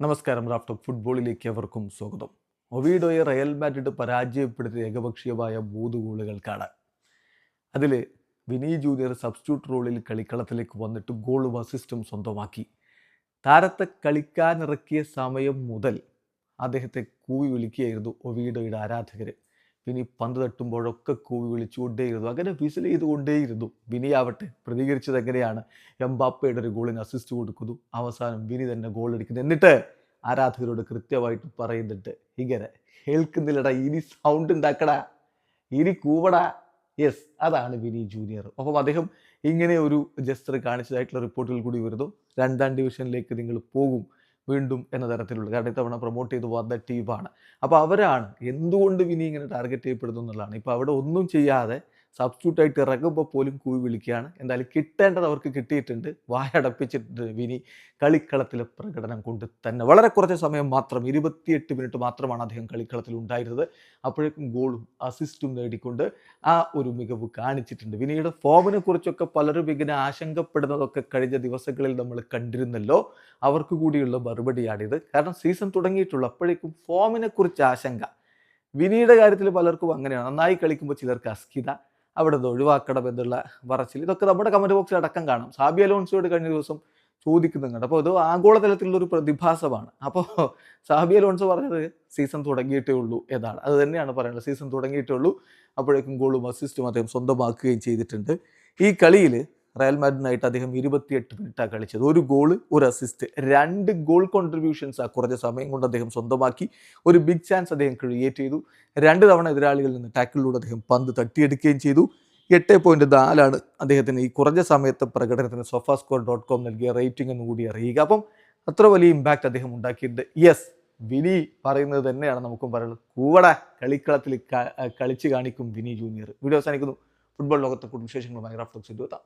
നമസ്കാരം റാഫ് റാഫ്റ്റോക്ക് ഫുട്ബോളിലേക്ക് അവർക്കും സ്വാഗതം. ഒവീഡോയെ റയൽ മാഡ്രിഡ് പരാജയപ്പെടുത്തിയ ഏകപക്ഷീയമായ മൂന്ന് ഗോളുകൾക്കാണ്. അതിൽ വിനി ജൂനിയർ സബ്സ്റ്റിറ്റ്യൂട്ട് റോളിൽ കളിക്കളത്തിലേക്ക് വന്നിട്ട് ഗോളും അസിസ്റ്റും സ്വന്തമാക്കി. താരത്തെ കളിക്കാനിറക്കിയ സമയം മുതൽ അദ്ദേഹത്തെ കൂവി വിളിക്കുകയായിരുന്നു ഒവീഡോയുടെ ആരാധകർ വിനി പന്ത് തട്ടുമ്പോഴൊക്കെ കൂവി വിളിച്ചുകൊണ്ടേയിരുന്നു അങ്ങനെ വിസിൽ ചെയ്തുകൊണ്ടേയിരുന്നു വിനിയാവട്ടെ പ്രതികരിച്ചത് എങ്ങനെയാണ്? എംബാപ്പയുടെ ഒരു ഗോളിന് അസിസ്റ്റ് കൊടുക്കുന്നു. അവസാനം വിനി തന്നെ ഗോൾ അടിക്കുന്നു എന്നിട്ട് ആരാധകരോട് കൃത്യമായിട്ട് പറയുന്നുണ്ട്. ഇങ്ങനെ കേൾക്കുന്നില്ലടാ ഇനി സൗണ്ട് ഉണ്ടാക്കടാ ഇനി കൂവടാ. യെസ് അതാണ് വിനി ജൂനിയർ അപ്പം അദ്ദേഹം ഇങ്ങനെ ഒരു ജസ്റ്റർ കാണിച്ചതായിട്ടുള്ള റിപ്പോർട്ടുകൾ കൂടി വരുന്നു. രണ്ടാം ഡിവിഷനിലേക്ക് നിങ്ങൾ പോകും. വീണ്ടും എന്ന തരത്തിലുള്ള കാരണം ഇത്തവണ പ്രൊമോട്ട് ചെയ്ത് വന്ന ടീമാണ് അപ്പോൾ അവരാണ് എന്തുകൊണ്ട് വിനി ഇങ്ങനെ ടാർഗറ്റ് ചെയ്യപ്പെടുന്നു എന്നുള്ളതാണ്. ഇപ്പോൾ അവിടെ ഒന്നും ചെയ്യാതെ സബ്സ്റ്റിറ്റ്യൂട്ട് ആയിട്ട് ഇറങ്ങുമ്പോൾ പോലും കൂവി വിളിക്കുകയാണ്. എന്തായാലും കിട്ടേണ്ടത് അവർക്ക് കിട്ടിയിട്ടുണ്ട്. വായടപ്പിച്ചിട്ടുണ്ട് വിനി. കളിക്കളത്തിലെ പ്രകടനം കൊണ്ട് തന്നെ. വളരെ കുറച്ച് സമയം മാത്രം ഇരുപത്തിയെട്ട് മിനിറ്റ് മാത്രമാണ് അദ്ദേഹം കളിക്കളത്തിൽ ഉണ്ടായിരുന്നത്. അപ്പോഴേക്കും ഗോളും അസിസ്റ്റും നേടിക്കൊണ്ട് ആ ഒരു മികവ് കാണിച്ചിട്ടുണ്ട്. വിനിയുടെ ഫോമിനെ കുറിച്ചൊക്കെ പലരും ഇങ്ങനെ ആശങ്കപ്പെടുന്നതൊക്കെ കഴിഞ്ഞ ദിവസങ്ങളിൽ നമ്മൾ കണ്ടിരുന്നല്ലോ. അവർക്ക് കൂടിയുള്ള മറുപടിയാണിത്. കാരണം സീസൺ തുടങ്ങിയിട്ടുള്ള അപ്പോഴേക്കും ഫോമിനെ കുറിച്ച് ആശങ്ക. വിനിയുടെ കാര്യത്തിൽ പലർക്കും അങ്ങനെയാണ്. നന്നായി കളിക്കുമ്പോൾ ചിലർക്ക് അസ്കിത അവിടെ നിന്ന് ഒഴിവാക്കണം എന്നുള്ള പറച്ചിൽ. ഇതൊക്കെ നമ്മുടെ കമന്റ് ബോക്സിൽ അടക്കം കാണാം. സാബി അലോൺസോട് കഴിഞ്ഞ ദിവസം ചോദിക്കുന്നുണ്ട്. അപ്പോൾ ഇത് ആഗോളതലത്തിലുള്ള ഒരു പ്രതിഭാസമാണ്. അപ്പോൾ സാബി അലോൺസോ പറഞ്ഞത് സീസൺ തുടങ്ങിയിട്ടേ ഉള്ളൂ എന്നാണ്. അത് തന്നെയാണ് പറയുന്നത്. സീസൺ തുടങ്ങിയിട്ടേ ഉള്ളൂ. അപ്പോഴേക്കും ഗോളും അസിസ്റ്റും അദ്ദേഹം സ്വന്തമാക്കുകയും ചെയ്തിട്ടുണ്ട്. ഈ കളിയിൽ റയൽ മാഡിനായിട്ട് അദ്ദേഹം ഇരുപത്തിയെട്ട് മിനിറ്റാണ് കളിച്ചത്. ഒരു ഗോൾ ഒരു അസിസ്റ്റ് രണ്ട് ഗോൾ കോൺട്രിബ്യൂഷൻസ് ആ കുറഞ്ഞ സമയം കൊണ്ട് അദ്ദേഹം സ്വന്തമാക്കി. ഒരു ബിഗ് ചാൻസ് അദ്ദേഹം ക്രിയേറ്റ് ചെയ്തു. രണ്ട് തവണ എതിരാളികളിൽ നിന്ന് ടാക്കിളിലൂടെ അദ്ദേഹം പന്ത് തട്ടിയെടുക്കുകയും ചെയ്തു. എട്ട് പോയിന്റ് നാലാണ് അദ്ദേഹത്തിന് ഈ കുറഞ്ഞ സമയത്തെ പ്രകടനത്തിന് സൊഫാ സ്കോർ ഡോട്ട് കോം നൽകിയ റേറ്റിംഗ് എന്ന് കൂടി അറിയുക. അപ്പം അത്ര വലിയ ഇമ്പാക്റ്റ് അദ്ദേഹം ഉണ്ടാക്കിയിട്ടുണ്ട്. യെസ് വിനി പറയുന്നത് തന്നെയാണ് നമുക്കും പറയുന്നത് കൂടെ കളിക്കളത്തിൽ കളിച്ചു കാണിക്കും വിനി ജൂനിയർ വീഡിയോ അവസാനിക്കുന്നു. ഫുട്ബോൾ ലോകത്തെ കുടുംബ വിശേഷങ്ങളുമായി റാഫ്റ്റോക്സ് എത്താം.